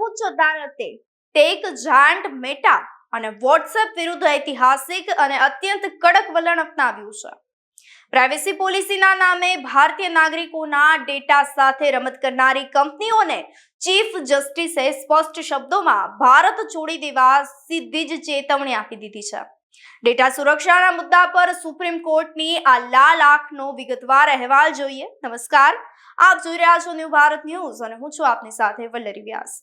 ઉચ્ચ અદાલતે tech giant Meta અને વોટ્સએપ વિરુદ્ધ ઐતિહાસિક અને અત્યંત કડક વલણ અપનાવ્યું છે. પ્રાઇવેસી પોલિસીના નામે ભારતીય નાગરિકોના ડેટા સાથે રમત કરનારી કંપનીઓને ચીફ જસ્ટિસે સ્પષ્ટ શબ્દોમાં ભારત છોડી દેવા સીધી જ ચેતવણી આપી દીધી છે. ડેટા સુરક્ષાના મુદ્દા પર સુપ્રીમ કોર્ટની આ લાલ આંખનો વિગતવાર અહેવાલ જોઈએ. નમસ્કાર. આપ જોઈ રહ્યા છો ન્યૂ ભારત ન્યૂઝ અને હું છું આપની સાથે વલ્લરી વ્યાસ.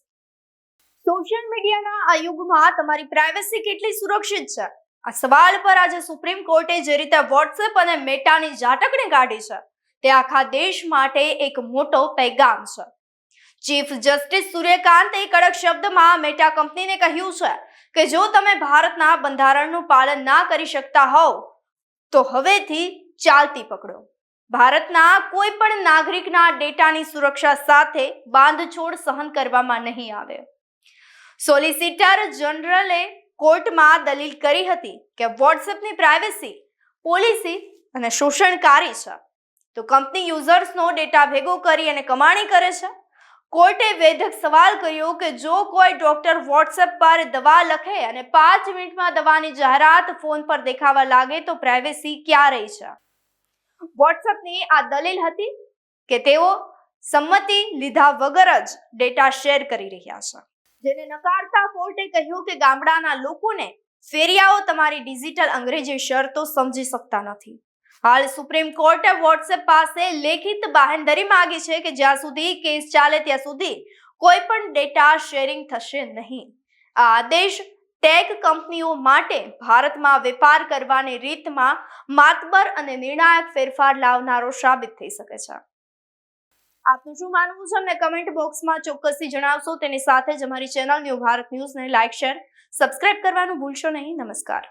સોશિયલ મીડિયાના આ યુગમાં તમારી પ્રાઇવસી કેટલી સુરક્ષિત છે? આ સવાલ પર આજે સુપ્રીમ કોર્ટે જે રીતે વોટ્સએપ અને મેટાની ઝાટકણી કાઢી છે, તે આખા દેશ માટે એક મોટો પૈગામ છે. ચીફ જસ્ટિસ સૂર્યકાંતે કડક શબ્દમાં મેટા કંપનીને કહ્યું છે કે જો તમે ભારતના બંધારણનું પાલન ના કરી શકતા હોવ, તો હવેથી ચાલતી પકડો. ભારતના કોઈ પણ નાગરિકના ડેટાની સુરક્ષા સાથે બાંધછોડ સહન કરવામાં નહીં આવે. સોલિસિટર જનરલે કોર્ટમાં દલીલ કરી હતી કે વોટ્સએપની પ્રાઇવેસી પોલિસી અને શોષણકારી છે. તો કંપની યુઝર્સનો ડેટા ભેગો કરી અને કમાણી કરે છે? કોર્ટે વેધક સવાલ કર્યો કે જો કોઈ ડોક્ટર વોટ્સએપ પર દવા લખે અને પાંચ મિનિટમાં દવાની જાહેરાત ફોન પર દેખાવા લાગે તો પ્રાઇવેસી ક્યાં રહી છે? વોટ્સએપની આ દલીલ હતી કે તેઓ સંમતિ લીધા વગર જ ડેટા શેર કરી રહ્યા છે. જેને નકારતા કોર્ટે કહ્યું કે ગામડાના લોકોને ફેરિયાઓ તમારી ડિજિટલ અંગ્રેજી શરતો સમજી શકતા નથી. હાલ સુપ્રીમ કોર્ટે વોટ્સએપ પાસે લેખિત બાહેંધરી માંગી છે કે જ્યાં સુધી કેસ ચાલે ત્યાં સુધી કોઈ પણ ડેટા શેરિંગ થશે નહીં. આ આદેશ ટેક કંપનીઓ માટે ભારતમાં વેપાર કરવાની રીતમાં માતબર અને નિર્ણાયક ફેરફાર લાવનારો સાબિત થઈ શકે છે. આપનું શું માનવું છે? અમને કમેન્ટ બોક્સમાં ચોક્કસથી જણાવશો. તેની સાથે જ અમારી ચેનલ ન્યૂ ભારત ન્યૂઝને લાઇક શેર, સબસ્ક્રાઇબ કરવાનું ભૂલશો નહીં. નમસ્કાર.